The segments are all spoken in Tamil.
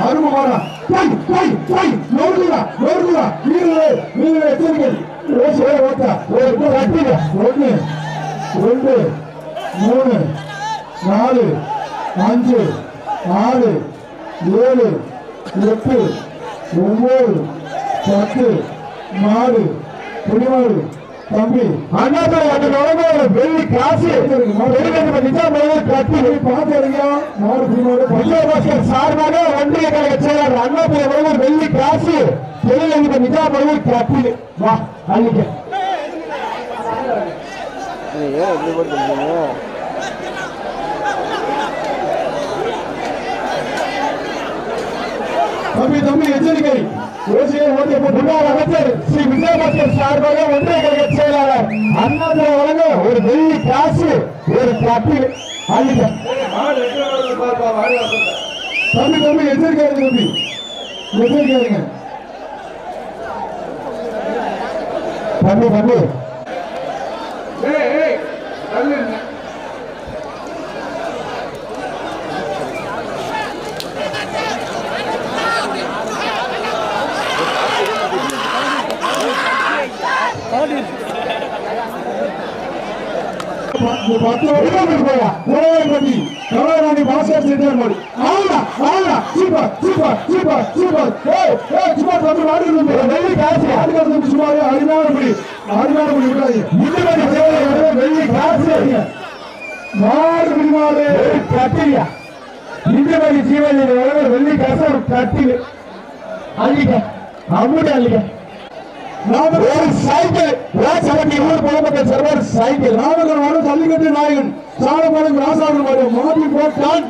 ஆறுமுகமாடா போய் போய் போய். நோடுடா நோடுடா வீரரே வீரரே எச்சரிக்கை ஓசே ஓட்டா. ஒரு ஒரு அட்டிங்க ஒன்று ரெண்டு மூணு நாலு அஞ்சு ஆறு ஏழு எட்டு ஒன்பது பத்து நாலு பதினாலு தம்பி அண்ணாதுரை அந்த வெள்ளி காசு. கட்டி பாத்துறீங்க மாடு பிரிமாடு பஞ்சபாஸ்கர் சார்பாக ஒன்றிய கழக செயலாளர் அண்ணாதுரை நுழைவு வெள்ளி காசு. தெலுங்கு நிஜாம கட்டி. வா அள்ளிக்க. ஏன் தம்பி தம்பி எச்சரிக்கை. ஓசியை ஓட்டிய முன்னாள் அமைச்சர் ஸ்ரீ விஜயபாஸ்கர் சார்பாக ஒன்றிய கழக செயலாளர் அண்ணாதுரை வழங்க ஒரு வெள்ளி காசு ஒரு கட்டில் தம்பி தம்பி எச்சரிக்கை தம்பி. தம்பி தம்பி பத்து வருஷம் போயா உலகப்பட்டி கலாராணி பாஸ்கர் சென்றார் மாதிரி ஆமா ஆமா சூப்பர் சூப்பர் சூப்பர் சூப்பர். ஏய் ஏய் சும்மா தம்பி வாடி இருந்து வெள்ளி காசு. ஆடுகிறது தம்பி சும்மா அருமையான படி அருமையான படி விடாதீங்க இந்த மாதிரி சேவை வெள்ளி காசு. மாடு பிடிமாடு கட்டியா? இந்த மாதிரி ஜீவன் வெள்ளி காசு. ஒரு கட்டில். அள்ளிக்க அம்முடி அள்ளிக்க நாம ஒரு சைக்கிள் பொதுமக்கள் சர்வர் சைக்கிள். நாமக்கல் ஜல்லிக்கட்டு நாயகன் சாலப்பாளையம் ராசாவின் வரும் மாற்றி போட்டான்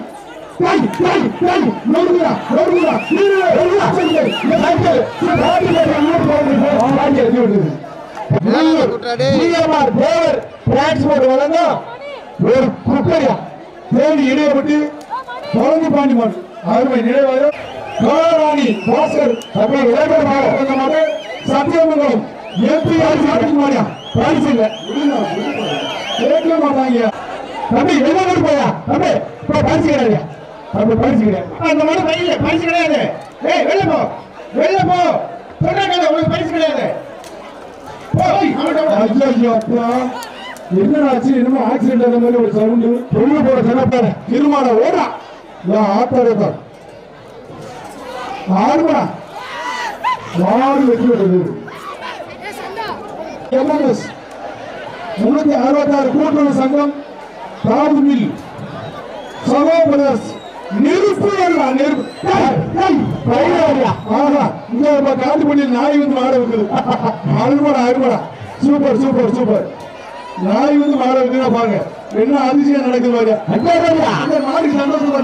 ஒரு குக்கரியா தேடி இடையப்பட்டு பழனி பாண்டி மாடு அருமை நினைவாக கலாராணி பாஸ்கர் அப்படி இளைஞர் மாவட்ட சத்தியமங்கலம் எம்பி ஆட்சி மாடியா பிரைஸ் இல்ல கேட்க மாட்டாங்க தம்பி வெளியூர் போயா தம்பி இப்போ பரிசு கிடையாது. தம்பி பரிசு கிடையாது. அந்த மாதிரி பையில பரிசு கிடையாது. ஏய் வெளில போ. வெளில போ. சொன்னாங்க உனக்கு பரிசு கிடையாது. ஐயோ அப்பா. என்னடாச்சு என்னமோ ஆக்சிடென்ட் அந்த மாதிரி ஒரு சவுண்டு பொண்ணு போற ஜனப்பாரு திருமான ஓடா நான் ஆறுமா மாறு வெற்றி வருது எம்எம்எஸ் முன்னூத்தி அறுபத்தாறு கூட்டுறவு சங்கம் தாது மில் சகோபரஸ் ஆஹா, நாய் வந்து மாட இருக்குது அருமடா அருமடா. Super super super. நாய் வந்து மாட இருக்குன்னா பாருங்க. என்ன அதிசயம் நடக்குது பாருங்க. அந்த மாடு சந்தோஷமா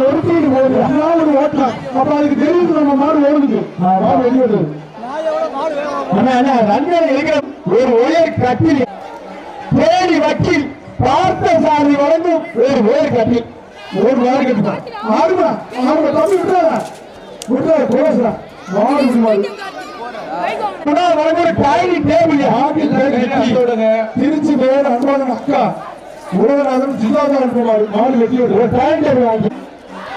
நொறுக்கிட்டு போகுது. ஒரு ஓட்டம். அப்ப அதுக்கு தெரியுது நம்ம மாடு ஓடுது. மாடு வெளியே வருது. அண்ணா, அண்ணா, ரன்னர் இருக்கிற ஒரு உயர் கட்டில். தேடி வக்கீல். பார்த்த சாரி வழங்கும் ஒரு உயர் கட்டில். ஒரு வாரம் கட்டுதான் ஆறுமா ஆறுமா தம்பி விட்டுறா விட்டுறா பேசுறா வாடு திருச்சி மேல அன்பான அக்கா உலகநாதன் மாடு டேபிள் வாங்கி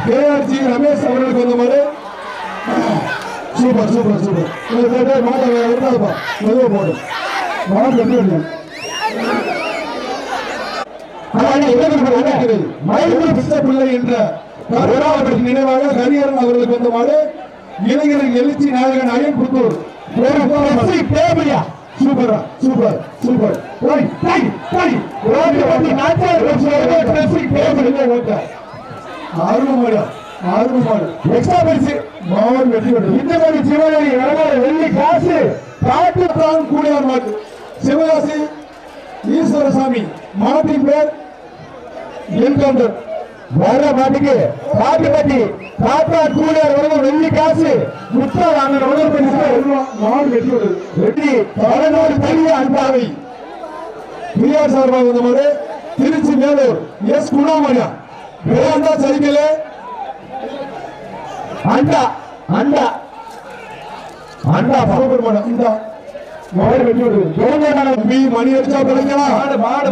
கேஆர்ஜி ரமேஷ் அவர்களுக்கு வந்த மாதிரி சூப்பர் சூப்பர் சூப்பர். இந்த பேட்டை மாட்டை விடாதப்பா மெதுவாக போடு. மாடு வெட்டி விடுங்க மயில் பிச்சை பிள்ளை என்ற கருணாவதற்கு நினைவாக ஹரிஹரன் அவர்களுக்கு வந்த மாடு. இளைஞரின் எழுச்சி நாயகன் அயன் புத்தூர் சூப்பரா சூப்பர் சூப்பர். ஓய் டை டை ஓடி வந்து நாச்சார் ட்ரெஸ்ஸிங் டேபிள் ஓட்ட ஆர்வம் மாடு ஆர்வம் எக்ஸ்ட்ரா பரிசு மாவன் வெற்றி பெற்றது. இந்த மாதிரி சிவகாசி வரலாறு வெள்ளி காசு காட்டு தான் கூடியார் மாட்டு. சிவகாசி ஈஸ்வரசாமி மாட்டின் பேர் என்கவுண்டர் வர மாட்டுக்கு பாட்டு பட்டி தாத்தா கூலியார் வரும் வெள்ளி காசு முத்தா மாடு வெற்றி பதினோரு தனிய அன்பாவை. பிரியார் சார்பாக வந்த மாதிரி திருச்சி மேலூர் எஸ் குணாமணியா. வேண்டாம் சரிக்கல. அண்டா அண்டா. அண்டா சுப்பிரமணியம் இந்த. மாடு வெட்டி விடுது மணி அடிச்சா பிழைக்கலாம்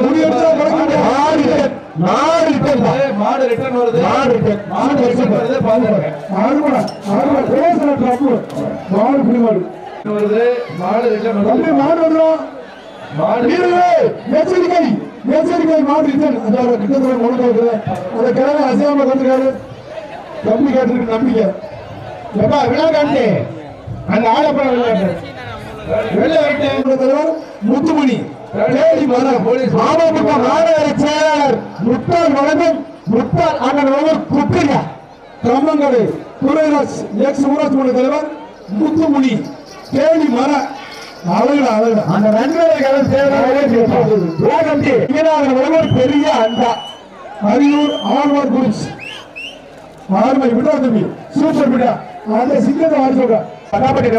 முடி அடிச்சா பிழைக்க மாடு நாடு மாடு ரிட்டர்ன் வருது. மாடு return. மாடு ரிட்டர்ன் வருது. பாருங்க ஆறுமடா ஆறுமடா பேசுற தப்பு மாடு. புடி மாடு வருது. மாடு ரிட்டர்ன் தம்பி வருது? மாடு வந்துடும் மாடு வீரர்களே எச்சரிக்கை எச்சரிக்கை மாடு ரிட்டர்ன் அந்த கிட்டத்தட்ட முழுக்க இருக்குது அந்த கிழமை அசையாம வந்துருக்காரு தம்பி கேட்டிருக்கு நம்பிக்கை. எப்பா விழா காட்டு அந்த ஆடப்பட விளையாட்டு. தலைவர் முத்துமணி. அமமுக மாநகர செயலாளர் முத்தால் வழங்கும் முத்தால் அண்ணன் வழங்கும் குப்பியா கம்மங்கடை துறைராஜ் எக்ஸ் ஊராட்சி மன்ற தலைவர் முத்துமுனி தேடி மர அழகுடா அழகுடா. அந்த நண்பர்கள் செயலாளர் பெரிய அண்டா. அரியூர் ஆழ்வார் குரூப்ஸ் ஆர்மை விடா தம்பி. சூப்பர் விடா. அந்த சிங்கத்தை வாரி சொல்ற. பட்டாப்பட்டி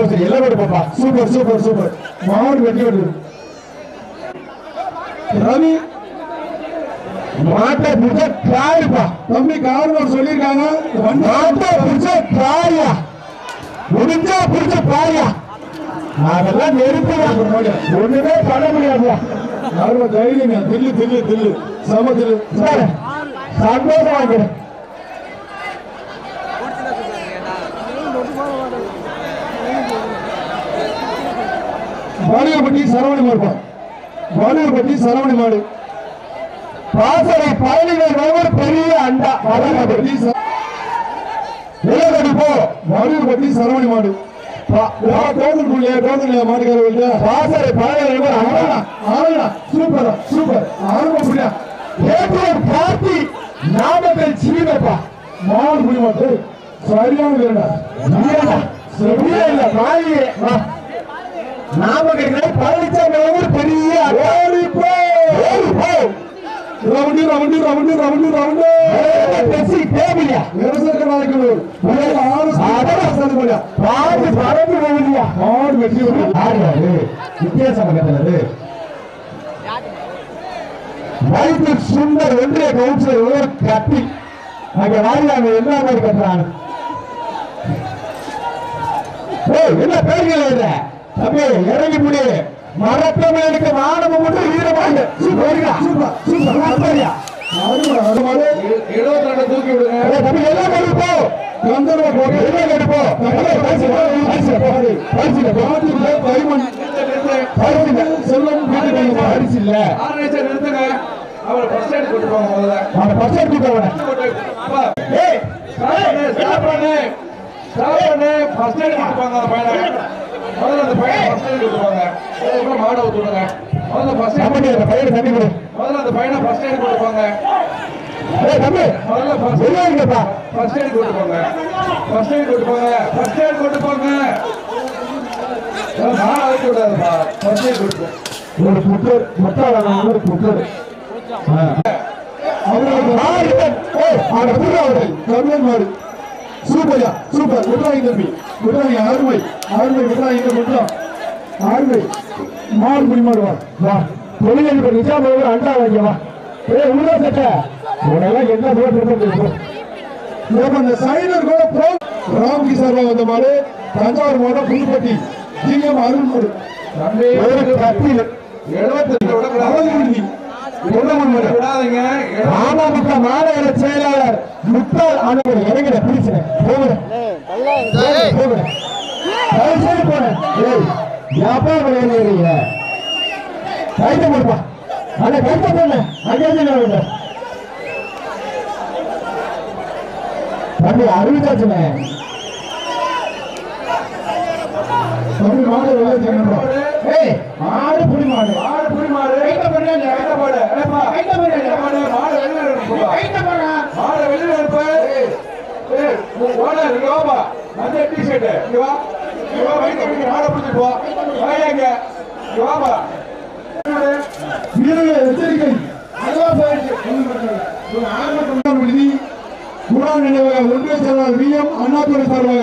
பாப்பா சூப்பர் சூப்பர் சூப்பர். மாடு வெட்டி விடுது. ரவி மாட்டை புடிச்ச காருப்பா தம்பி காரணம் சொல்லியிருக்காங்க. மாட்டை புடிச்ச காரியா முடிஞ்சா புடிச்ச பாரியா அதெல்லாம் நெருப்புடா. ஒண்ணுமே பண்ண முடியாதுயா யாரும் தைரியம் தில்லு தில்லு தில்லு. சம தில்லு. சந்தோஷம் வாங்கிறேன் பாலியப்பட்டி சரவணி மாடு பாலியப்பட்டி சரவணி மாடு பாசறை பயணிகள் ஒரு பெரிய அண்டா. பாலியப்பட்டி நிலவடிப்போ பாலியப்பட்டி சரவணி மாடு பாசறை பயணிகள் அண்டா ஆனா சூப்பர் சூப்பர். ஆரம்பம் புரியா ஏப்ரல் பார்ட்டி நாமக்கல் சீனப்பா மாடு புரிய சரியான வீரடா சரியா இல்ல நாயே வா நாமக்கல் பழனிசாமி ஒரு பெரிய round round round round round Passi தேவையா விவசாய நாயக்கர் ஆறு சாதனை பாடு பறந்து போகுதியா ஆறு வெற்றி ஆறு வித்தியாசம் வைத்து சுந்தர் ஒன்றிய கவுன்சிலர் கத்தி. அங்க வாரியாங்க என்ன மாதிரி கட்டுறாங்க என்ன பேர்கள் இல்ல தம்பி இறங்கி முடி மரத்தமிழுக்கு மாணவ மட்டும் வீரமாக சூப்பர் சூப்பர் சூப்பர். இருபத்தி ரெண்டு தூக்கி விடுங்க. தம்பி எல்லாம் எடுப்போ. கந்தர்வ போக எல்லாம் எடுப்போ. செல்வம் அரிசி இல்ல நிறுத்துங்க. அவரை ஃபர்ஸ்ட் எய்ட் கொண்டு போங்க முதல்ல. ஏய், பண்ணு, stop பண்ணு. Stop பண்ணு. First aid கொண்டு போங்க அந்த பையனை. முதல்ல அந்த பையனை கொண்டு போங்க. அதுக்கப்புறம் மாடை ஊத்தி விடுங்க. முதல்ல aid தம்பி அந்த பையனை தண்ணி கொடு முதல்ல அந்த பையனை first aid கொண்டு போங்க. ஏய் தம்பி முதல்ல first aid- வெளியே இருங்கப்பா first aid கொண்டு போங்க. First aid கொண்டு போங்க. First aid கொண்டு போங்க. ஏய், மாடை ஊத்தி விடாதப்பா. First aid கொண்டு போ. ஒரு புத்தர் முட்டாள ஒரு புத்தர் சூப்பர்யா சூப்பர். விட்றாங்க தம்பி. விட்றாங்க அருமை அருமை விட்றாங்க விட்றோம் அருமை மாடு புடி மாடுவா வா. தொழில் நிஜாம் ஒரு அண்டா வாங்க வா. ஏ உள்ள சட்ட உனெல்லாம் என்ன போட்டு இருக்கு இந்த சைனர் கூட ப்ரோ ராம்கி சார்பா வந்த மாடு தஞ்சாவூர் மாவட்டம் புதுப்பட்டி. ஜிஎம் அருள் மாடு விடாதீங்க. அமமுக மாநகர செயலாளர் முத்தால் அனுமதி இறங்கிட பிடிச்சினேன் போகிறேன் கைத்த போடுப்பா அந்த கைத்த போடல அங்கே தம்பி அறிவிச்சாச்சுனே மாடு ஏய் மாடு புடி மாடு. மாடு புடி மாடு. எச்சரிக்கை. விடுதி குரான் நினைவாக ஒன்றிய செயலாளர் வி எம் அண்ணாதுரை சார்பாக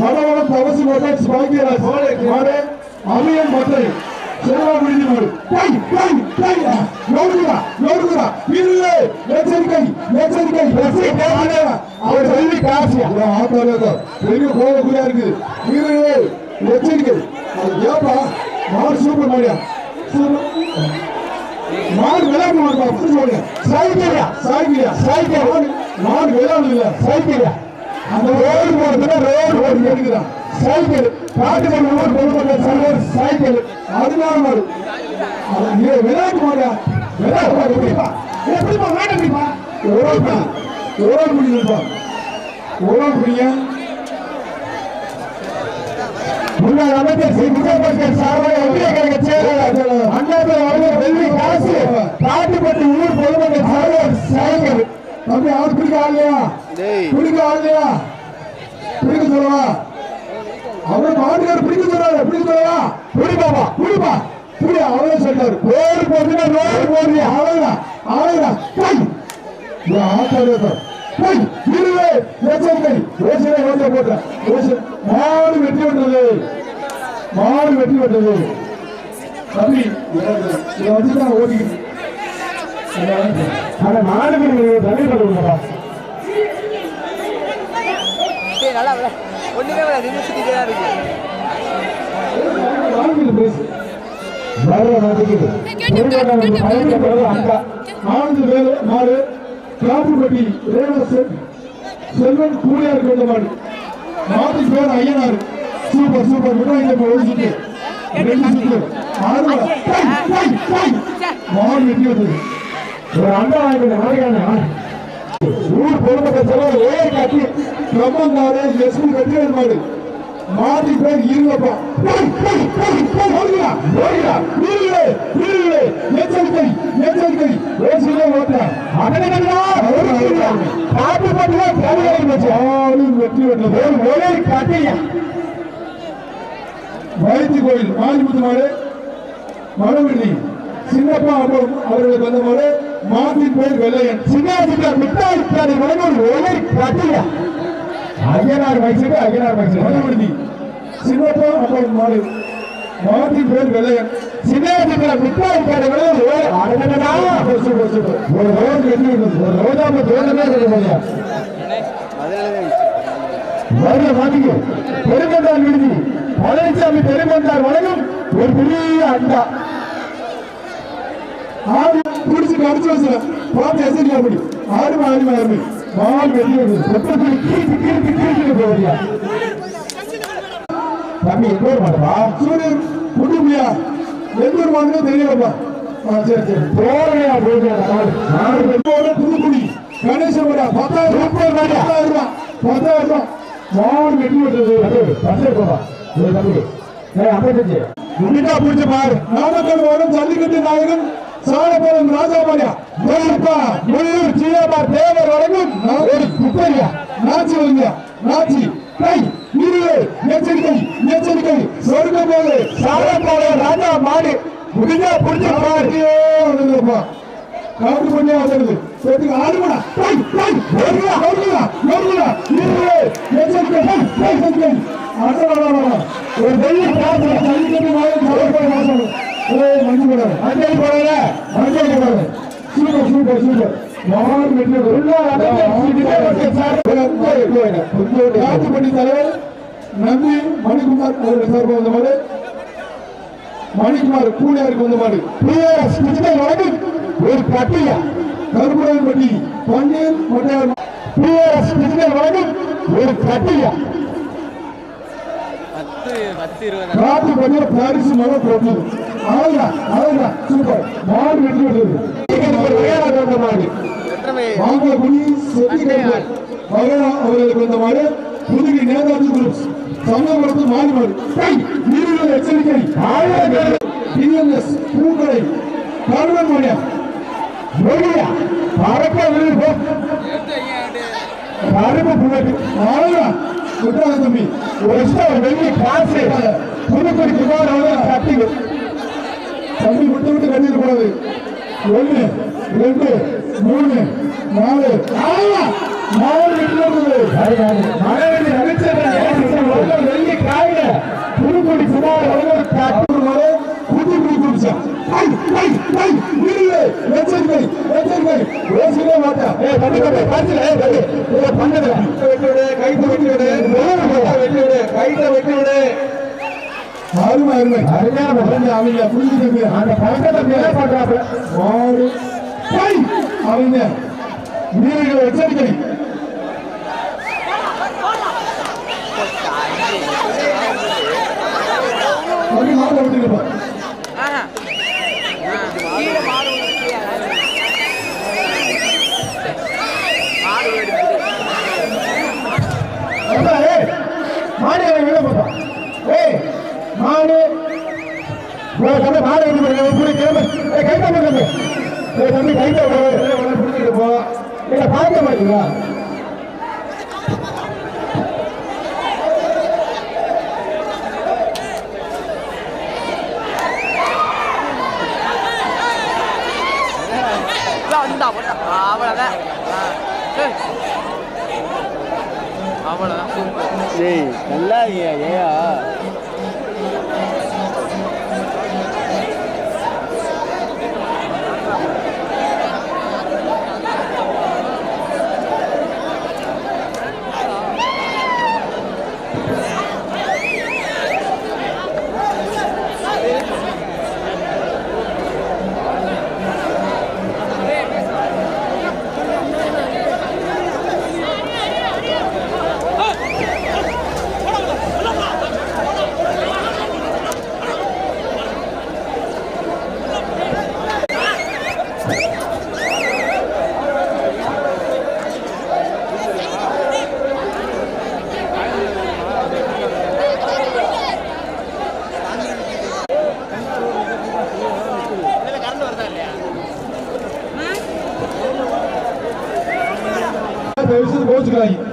வடவளம் தவசி மோட்டார்ஸ் பாக்கியராஜ் மாடு அமியன் மதுரை செல்வா விடுதி மாடு டை டை டை நோடுகிறா நோடுகிறா வீரர்களே எச்சரிக்கை எச்சரிக்கை எச்சரிக்கை. அவர் சொல்லி காசியா ஆத்தோட பெரிய கோவக்குறியா இருக்குது. வீரர்களே எச்சரிக்கை. ஏப்பா? மாடு சூப்பர் மாடியா? மாடு விளையாட்டு மாடு அப்படி சொல்லுங்க சைக்கிளியா? சைக்கிளியா? சைக்கிள் மாடு விளையாடு இல்ல? சைக்கிளியா? அந்த ரோடு போறதுல ரோடு போட்டு எடுக்கிறான் சைக்கிள் காட்டு மாடு ஊர் பொதுமக்கள் சைக்கிள் சைக்கிள் அதனால மாடு அது நீ விளையாட்டு மாடா விளையாட்டு மாடு எப்படிப்பா? எப்படிப்பா மாடு எப்படிப்பா? ஓரா ஓரா முடியுதுப்பா ஓரா முடியும் முன்னாள் அமைச்சர் சி. விஜயபாஸ்கர் சார்பாக ஒன்றிய கழக செயலாளர் அண்ணாமலை அவர்கள் வெள்ளி காசு காட்டுப்பட்டு ஊர் பொதுமக்கள் சார்பாக சைக்கிள். தம்பி அவர் பிடிக்க ஆள்லையா டேய். பிடிக்க ஆள்லையா பிடிக்க சொல்லவா? அவர் மாட்டுக்கார் பிடிக்க சொல்றாரு பிடிக்க சொல்லவா பிடிப்பாப்பா பிடிப்பா பிடி அவரே சொல்றாரு. ரோடு போட்டுனா ரோடு போடுறியா அவ்வளவுதான் அவ்வளவுதான் கை ஆட்டாரு கை இருவே யோசனை கொஞ்சம் போட்டேன் யோசனை மாடு வெற்றி பெற்றது மாடு வெற்றி பெற்றது தம்பி இதை வச்சு தான் ஓட்டிக்கிட்டு. ஆனா தண்ணி நல்லா விளை ஒண்ணுமே விளை நின்று சுத்திட்டே தான் இருக்கு. ஆங்கில பேசு வர நாட்டுக்கு அக்கா. ஆனந்த வேலு மாடு காப்புப்பட்டி ரேவசன் செல்வன் கூலியார் கொண்ட மாடு மாட்டு பேர் ஐயனார். Super super. விட்டு இந்த ஒரு சுத்து ரெண்டு சுத்து ஆறு மாடு. டை, டை, டை. மாடு வெட்டி வந்தது ஒரு அண்டா ஊர் பொதுமக்கள் செலவு கட்டி. பிரம்மங்காரு எஸ்பி கட்டி மாடு மாட்டி பேர் இருங்கப்பா எச்சரிக்கை எச்சரிக்கை. பேசிலே ஓட்டுறா காட்டு பட்டியா வெற்றி பெற்றது. ஒரே கட்டியா வைத்தி கோயில் மாரிமுத்து மாடு மனவிழி சின்னப்பா அப்புறம் அவர்களுக்கு வந்த மாடு மாட்டின் பேர் வெள்ளையன். சின்ன மிட்டாய் காரை வழங்கும் ஒரே கட்டியா ஐயனார் வயசுக்கு ஐயனார் வயசு மனவிழுதி சின்னப்பா அப்புறம் மாடு. மாட்டின் பேர் வெள்ளையன். சின்ன மிட்டாய் காரை வழங்கும் ஒரு ரோடு வெட்டி விடுறது ஒரு ரோஜாம தோழமே கிடையாது வருட மாட்டிக்கு பெருங்கண்டார் விடுதி. பழனிசாமி பெருங்கண்டார் வழங்கும் ஒரு பெரிய அண்டா. ஆடு குடிச்சு கடிச்சு வச்சு பார்த்து எசரி அப்படி ஆடுமா ஆடுமா ஆடுமை மால் வெளியே வெப்பத்தில் கீழ்த்து கீழ்த்து கீழ்த்து போவதியா தம்பி எங்க ஊர் மாட்டா சூரியன் குடும்பியா எந்த ஊர் மாடுனே தெரியலப்பா சரி சரி. நாடு பெற்றோட புதுக்குடி. கணேசபுரா பத்தாயிரம் ரூபாய் பத்தாயிரம் ரூபாய் பத்தாயிரம் ரூபாய் மாடு வெட்டி பத்தாயிரம் ரூபாய் இது தம்பி. ஏய் அப்படி உன்னிட்டா புடிச்ச பாரு. நாமக்கல் மாவட்டம் ஜல்லிக்கட்டு நாயகன் சாலப்புரம் ராஜாபாடியா வெள்ளப்பா முள்ளூர் ஜீவாபா தேவர் வழங்கும் ஒரு குப்பையா? நாச்சி வழங்கியா? நாச்சி. கை இருளே எச்சரிக்கை எச்சரிக்கை. சொர்க்க போது சாலப்புரம் ராஜா மாடு முடிஞ்சா புடிச்ச பாரு. வந்துருப்பா காட்டு பண்ணி வந்துடுது ஆடுமடா கை கை வருகிறா வருகிறா வருகிறா இருளே எச்சரிக்கை கை கை எச்சரிக்கை அடடடடடட. ஒரு வெள்ளி காசு ஜல்லிக்கட்டு நாயகன் சாலப்புரம் ராஜா மஞ்சள் போடாத மஞ்சள் போடாத சூப்பர் சூப்பர் சூப்பர். வெற்றி ராஜபடி தலைவர் நம்பி மணிக்குமார் அவர்கள் சார்பாக வந்த மாதிரி மணிக்குமார் கூலியாருக்கு வந்த மாதிரி ஒரு பட்டியா கருப்புராயன்பட்டி பன்னீர் மட்டையார் பிஎஸ் டிஜிட்டல் வழங்கும் ஒரு பட்டியா பத்து இருபது. பாரிசு அழகா அழகா சூப்பர் மாடு வெற்றி பெற்றது மாடு மாங்கலகுடி செட்டிக்கட்டு மகனா அவர்களுக்கு வந்த மாடு புதுகை நேதாஜி குரூப்ஸ் சமயபுரத்து மாறி மாடு நீரில் எச்சரிக்கை. டிஎன்எஸ் பூக்கடை கருவன் மணியா மொழியா பறக்க விழுந்து கருப்பு புள்ளட்டு அழகா. விட்டாத தம்பி. ஒரு இஷ்டம் வெள்ளி காசு புதுக்கொடி குமார் அவர்கள் தம்பி விட்டு விட்டு கட்டிட்டு கூடாது ஒண்ணு ரெண்டு மூணு நாலு. நாலு வெள்ளி காயில புதுக்குடி அவர்கள் கட்டூர் மலை புதுக்குடி குடிச்சா ஐ ஐ ஐ நில்லு எச்சரிக்கை எச்சரிக்கை பேசவே மாட்டா. ஏ பண்ணி பண்ணி பாத்துல ஏ பண்ணி ஏ பண்ணது வெட்டி விடு கைத்த வெட்டி விடு வெட்டி விடு கைத்த வெட்டி விடு அருமை அருமை அருமையான அவங்க அவங்க புரிஞ்சு அந்த பழக்கத்தை மேலே பண்றாங்க மாடு கை அவங்க வீரர்கள் எச்சரிக்கை. அப்படி மாட்டை விட்டுருப்பா ஆஹா கீழே மாடு ஏய், மாடு போப்பா. ஏய், மாடு. ஏய், தம்பி, மாடு எப்படி பண்ணுங்க? புடி, கிளம்பு. தம்பி, தம்பி. ஏய், தம்பி, கை தம்பி, உள்ள பிடிச்சிட்டு போ. இல்ல, பார்க்க மாட்டீங்களா? Yeah. खोज कराई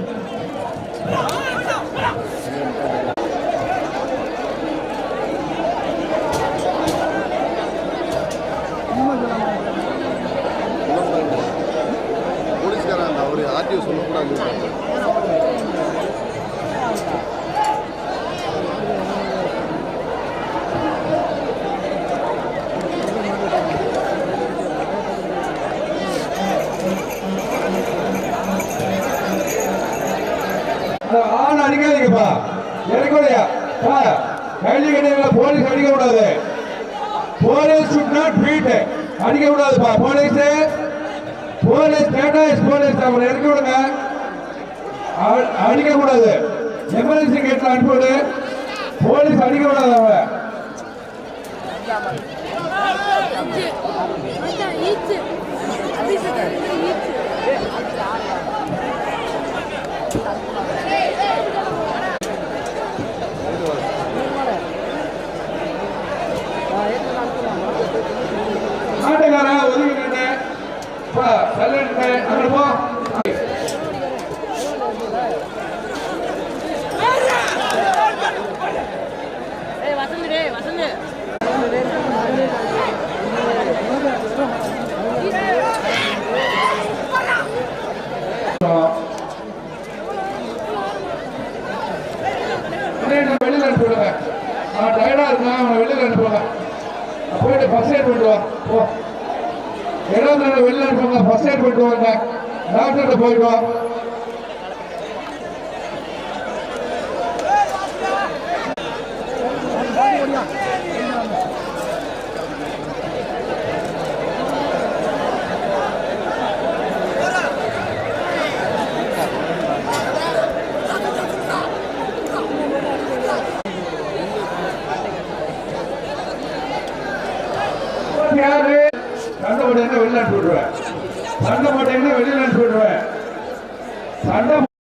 ஆள் அடிக்காதீங்கப்பா இறக்கலையா பா கைலி கடையில் போலீஸ் அடிக்க கூடாது போலீஸ் should not beat அடிக்க கூடாதுப்பா போலீஸ் போலீஸ் கேட்டா போலீஸ் அவரை இறக்க விடுங்க அடிக்க கூடாது எமர்ஜென்சி கேட்ல அனுப்பிவிடு போலீஸ் அடிக்க கூடாது அவ Thank you அபிஷேகம் ஈச்சு ஆட்டக்காரன் ஒதுங்கி நின்று பா தள்ளி நின்று அங்கே போ ஏய் வசந்த் டேய் வசந்த் வெளியில வெளியில அனுப்பிவிடுங்க நான் டயர்டா இருக்கேன் அவனை வெளியில அனுப்புங்க நான் போயிட்டு ஃபர்ஸ்ட் எய்ட் பண்ணிட்டு வா போ இடம் இல்லை, வெளியில அனுப்புங்க ஃபர்ஸ்ட் எய்ட் பண்ணிட்டு வாங்க. டாக்டர்கிட்ட போயிட்டோம்